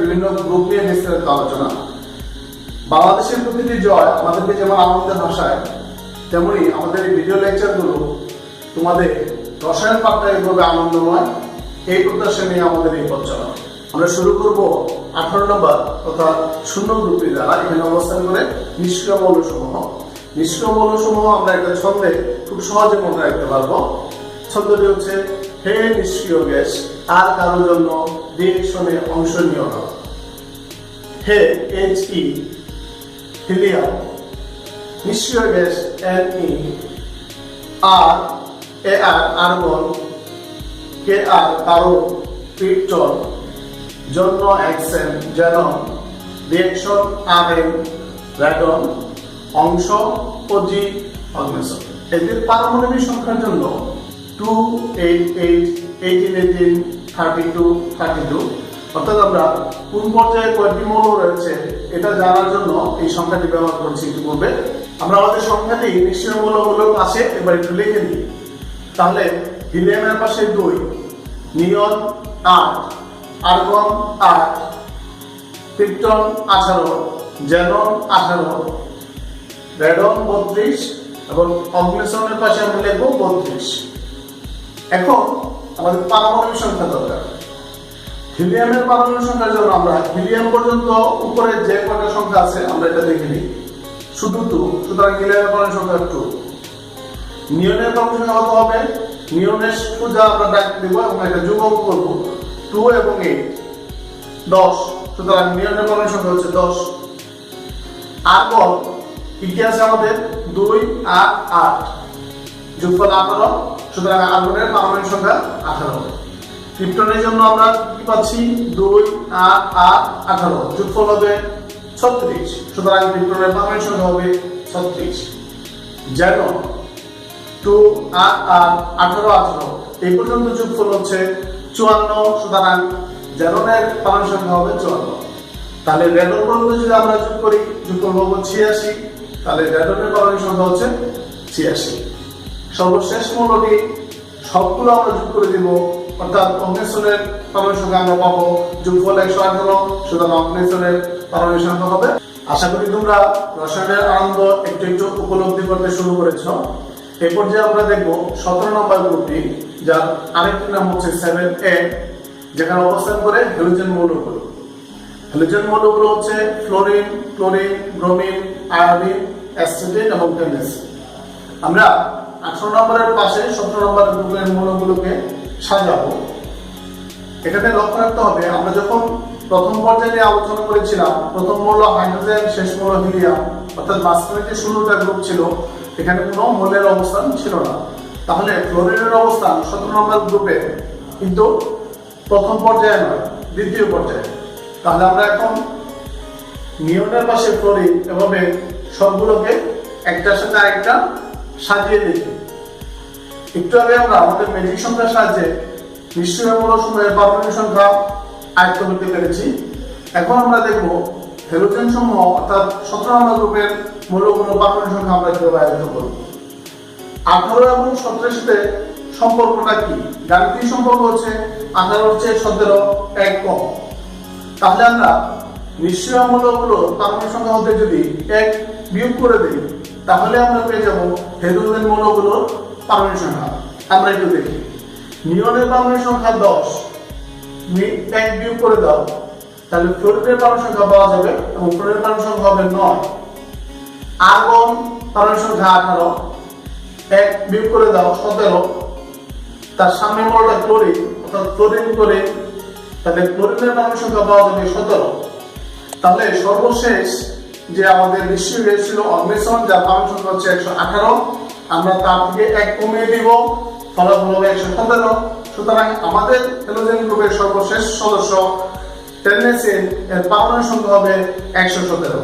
বিভিন্ন আলোচনা। বাংলাদেশের প্রতিটি জয় আমাদেরকে যেমন আনন্দের ভাষায়, তেমনি আমাদের এই ভিডিও লেকচারগুলো তোমাদের রসায়ন পাঠটা এভাবে আনন্দময়, এই প্রত্যাশা নিয়ে আমাদের এই পথ আমরা শুরু করব আঠারো নম্বর তথা শূন্য গ্রুপটি দ্বারা। এখানে অবস্থান করে নিষ্ক্রিয় মৌলসমূহ। নিষ্ক্রিয় মৌলসমূহ আমরা একটা ছন্দে খুব সহজে মনে রাখতে পারব। ছন্দটি হচ্ছে, হে নিষ্ক্রিয় গ্যাস, আর কারোর জন্য রিয়েকশনে অংশ নিও না। হে এইচ ই হিলিয়াম, নিষ্ক্রিয় gas N E R A R argon K R কারও ক্রিপ্টন। জন্য এক্সেন যেন রিয়েকশন আর এন র্যাডন অংশ ও জি অগ্নেশন এদের পারমাণবিক সংখ্যার জন্য two eight eight eighteen eighteen thirty two thirty two অর্থাৎ আমরা কোন পর্যায়ে কয়টি মৌল রয়েছে এটা জানার জন্য এই সংখ্যাটি ব্যবহার করছি ইতিপূর্বে আমরা আমাদের সংখ্যাটি নিশ্চয় মৌলগুলোর পাশে এবার একটু লিখে নিই তাহলে হিলিয়ামের পাশে দুই নিয়ন আট আর্গন আট ক্রিপ্টন আঠারো, জেনন আঠারো, রেডন বত্রিশ এবং অগ্নিশনের পাশে আমরা লিখব বত্রিশ। এখন আমাদের পারমাণবিক সংখ্যা দরকার। হিলিয়ামের পারমাণবিক সংখ্যার জন্য আমরা হিলিয়াম পর্যন্ত উপরে যে কয়টা সংখ্যা আছে আমরা এটা দেখে নিই। শুধু টু, সুতরাং হিলিয়ামের পারমাণবিক সংখ্যা টু। নিয়নের পারমাণবিক সংখ্যা কত হবে? নিয়নের সোজা আমরা ডাক দিব এবং এটা যুগক করব। টু এবং এইট। দশ। সুতরাং নিয়নের পারমাণবিক সংখ্যা হচ্ছে দশ। কি কি আমাদের? দুই, আট আট। যোগফল আঠারো। সুতরাং আর্গনের পারমাণবিক সংখ্যা আঠারো। ক্রিপ্টনের জন্য আমরা কি পাচ্ছি? দুই, আট আট, আঠারো। যোগফল হবে ছত্রিশ। সুতরাং ক্রিপ্টনের পারমাণবিক সংখ্যা হবে ছত্রিশ। যেন টু, আট আট, আঠারো আঠারো। এই পর্যন্ত যোগফল হচ্ছে চুয়ান্ন সুতরাং জেরনের পারমাণবিক সংখ্যা হবে চুয়ান্ন। তাহলে রেডন পর্যন্ত যদি আমরা যোগ করি যোগফল হবে ছিয়াশি, তাহলে রেডনের পারমাণবিক সংখ্যা হচ্ছে ছিয়াশি। সর্বশেষ মূলটি সবগুলো আমরা যোগ করে দিব, অর্থাৎ অগ্নেশ্বরের পারমাণবিক সংখ্যা আমরা পাবো যোগফল একশো আঠারো, সুতরাং অগ্নেশ্বরের পারমাণবিক সংখ্যা হবে। আশা করি তোমরা রসায়নের আনন্দ একটু একটু উপলব্ধি করতে শুরু করেছ। এই পর্যায়ে আমরা দেখব সতেরো নম্বর গ্রুপটি, যার আরেকটি নাম হচ্ছে সেভেন এ যেখানে অবস্থান করে হেলোজেন মৌলগুলো। হ্যালোজেন মৌলগুলো হচ্ছে ফ্লোরিন, ক্লোরিন, ব্রোমিন, আয়োডিন, অ্যাসিডিন এবং টেনেসিন আমরা আঠারো নম্বরের পাশে সতেরো নম্বর গ্রুপের মৌলগুলোকে সাজাবো। এখানে লক্ষ্য রাখতে হবে, আমরা যখন প্রথম পর্যায়ে আলোচনা করেছিলাম, প্রথম মৌল হাইড্রোজেন শেষ মৌল হিলিয়াম অর্থাৎ মাঝখানে যে ষোলোটা গ্রুপ ছিল, এখানে কোনো মৌলের অবস্থান ছিল না। তাহলে ফ্লোরিনের অবস্থান সতেরো নম্বর গ্রুপে কিন্তু প্রথম পর্যায়ে নয়, দ্বিতীয় পর্যায়ে। তাহলে আমরা এখন নিয়নের পাশে ফ্লোরিন এভাবে সবগুলোকে একটার সাথে আরেকটা সাজিয়ে দিই একটু আগে আমরা আমাদের ম্যাজিক সংখ্যার সাহায্যে নিশ্চয়মূলক সময়ের পারমাণবিক সংখ্যা আয়ত্ত করতে পেরেছি। এখন আমরা দেখব হেলোজেন সমূহ অর্থাৎ সতেরো নম্বর গ্রুপের পারমাণবিক সংখ্যা আমরা কীভাবে আয়ত্ত করব? আঠারো এবং সতেরোর সাথে সম্পর্কটা কি? গাণিতিক সম্পর্ক হচ্ছে আঠারো হচ্ছে সতেরো, এক কম। তাহলে আমরা নিশ্চয়মূলকগুলো পারমাণবিক সংখ্যা হতে যদি এক বিয়োগ করে দিই, তাহলে আমরা পেয়ে যাব হেলোজেন মৌলগুলোর পারমাণবিক সংখ্যা। আমরা একটু দেখি। নিয়নের পারমাণবিক সংখ্যা দশ। এক বিয়োগ করে দাও। তাহলে ফ্লোরিনের পারমাণবিক সংখ্যা পাওয়া যাবে এবং ফ্লোরিনের পারমাণবিক সংখ্যা হবে নয়। আর্গন পারমাণবিক সংখ্যা আঠারো, এক বিয়োগ করে দাও সতেরো। তার সামনে মৌলটা ক্লোরিন অর্থাৎ ক্লোরিন করে তাহলে ক্লোরিনের পারমাণবিক সংখ্যা পাওয়া যাবে সতেরো। তাহলে সর্বশেষ যে আমাদের নিশ্চয় ছিল অন্বেষণ যার পারমাণবিক সংখ্যা হচ্ছে একশো আঠারো, আমরা তার থেকে এক কমিয়ে দিব, ফলাফল হবে একশো সতেরো। সুতরাং আমাদের হেলোজেন গ্রুপের সর্বশেষ সদস্য টেনেসিন এর পাওয়ার সংখ্যা হবে একশো সতেরো।